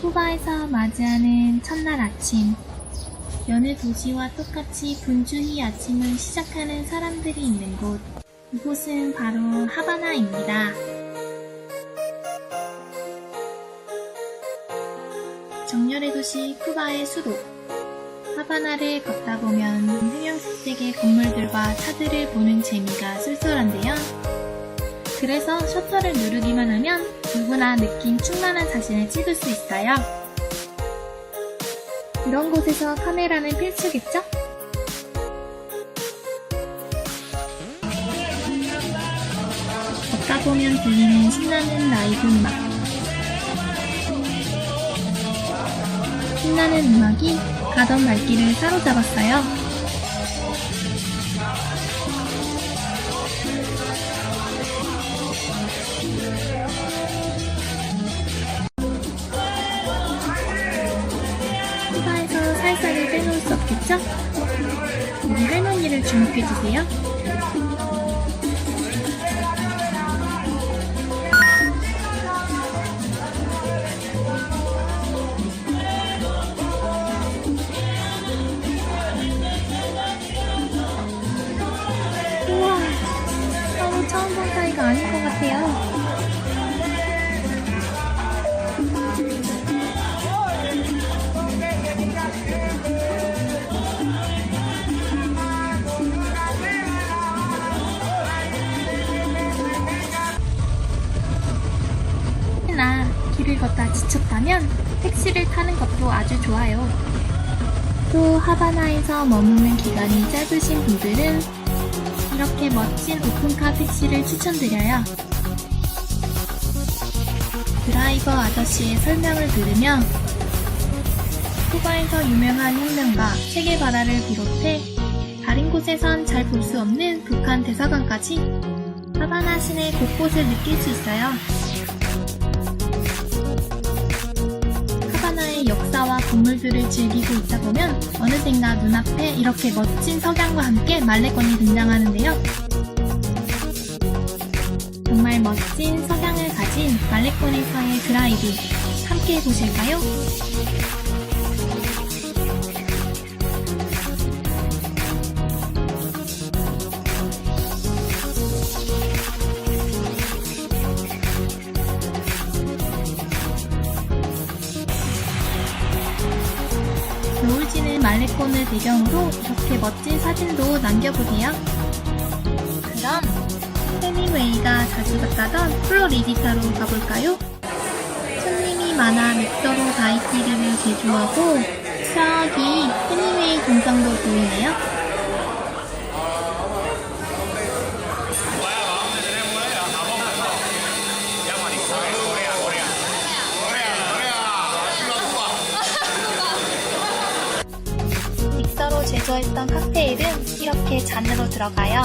쿠바에서 맞이하는 첫날 아침. 여느 도시와 똑같이 분주히 아침을 시작하는 사람들이 있는 곳. 이곳은 바로 하바나입니다. 정열의 도시 쿠바의 수도. 하바나를 걷다 보면 형형색색의 건물들과 차들을 보는 재미가 쏠쏠한데요. 그래서 셔터를 누르기만 하면 누구나 느낌 충만한 사진을 찍을 수 있어요. 이런 곳에서 카메라는 필수겠죠? 걷다 보면 들리는 신나는 라이브 음악. 신나는 음악이 가던 발길을 사로잡았어요. 없겠죠? 우리 할머니를 주목해주세요. 길을 걷다 지쳤다면 택시를 타는 것도 아주 좋아요. 또 하바나에서 머무는 기간이 짧으신 분들은 이렇게 멋진 오픈카 택시를 추천드려요. 드라이버 아저씨의 설명을 들으며 쿠바에서 유명한 혁명가 체게바라를 비롯해 다른 곳에선 잘 볼 수 없는 북한 대사관까지 하바나 시내 곳곳을 느낄 수 있어요. 역사와 건물들을 즐기고 있다 보면 어느샌가 눈앞에 이렇게 멋진 석양과 함께 말레권이 등장하는데요. 정말 멋진 석양을 가진 말레권에서의 드라이브 함께 해보실까요? 노을 지는 말레권을 배경으로 이렇게 멋진 사진도 남겨보세요. 그럼 헤밍웨이가 자주 갔다던 플로리디타로 가볼까요? 손님이 많아 믹서로 다이티리를 제조하고 저기 헤밍웨이 공장도 보이네요. 제조했던 칵테일은 이렇게 잔으로 들어가요.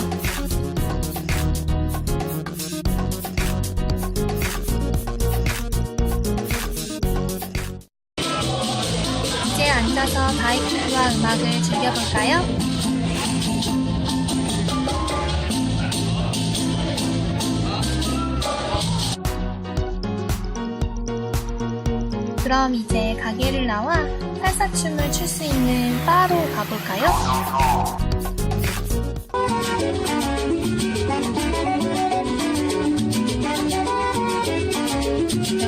이제 앉아서 바이크와 음악을 즐겨볼까요? 그럼 이제 가게를 나와 살사춤을 출 수 있는 바로 가볼까요?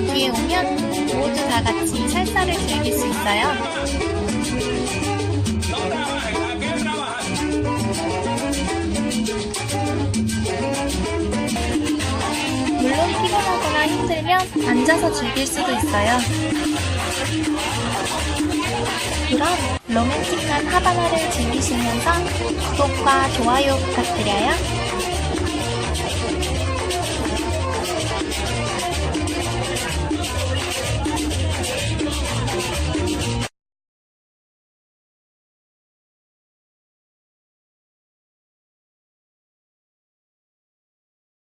여기에 오면 모두 다 같이 살사를 즐길 수 있어요. 힘들면 앉아서 즐길 수도 있어요. 그럼 로맨틱한 하바나를 즐기시면서 구독과 좋아요 부탁드려요.